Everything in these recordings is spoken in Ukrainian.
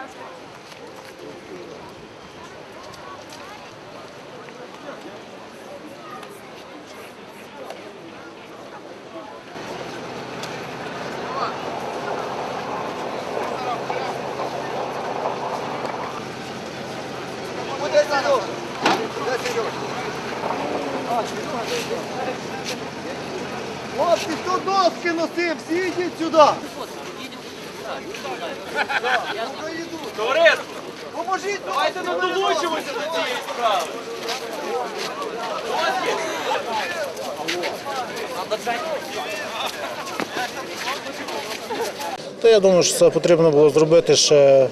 ласка. От ти хто доски носив, всі йдіть сюди. Україна. Товариство, Поможіть, давайте не долучимося до цієї справи. Та я думаю, що це потрібно було зробити ще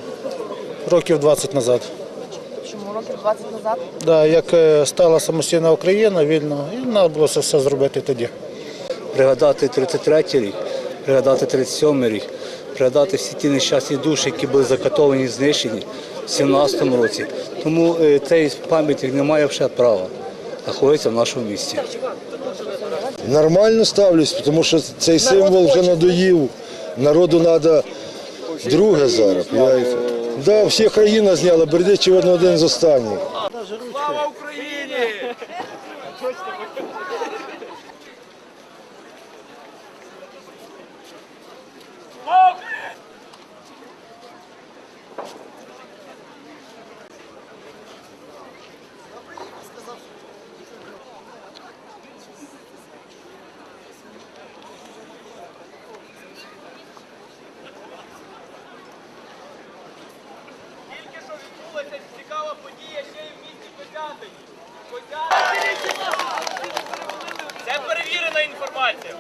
років 20 назад. Чому років 20 назад? Да, як е, стала самостійна Україна вільно, і треба було це все зробити тоді. пригадати 33-й рік, пригадати 37-й рік, пригадати всі ті нещасні душі, які були закатовані, знищені в 17-му році. Тому е, цей пам'ятник не має вже права знаходитися в нашому місті. Нормально ставлюсь, тому що цей символ вже надоїв. Народу треба друге зараз. Да, всі країна зняла, Бердичів один з останніх. Відбулася цікава подія ще й в місті Козятині. Козятині! Це перевірена інформація.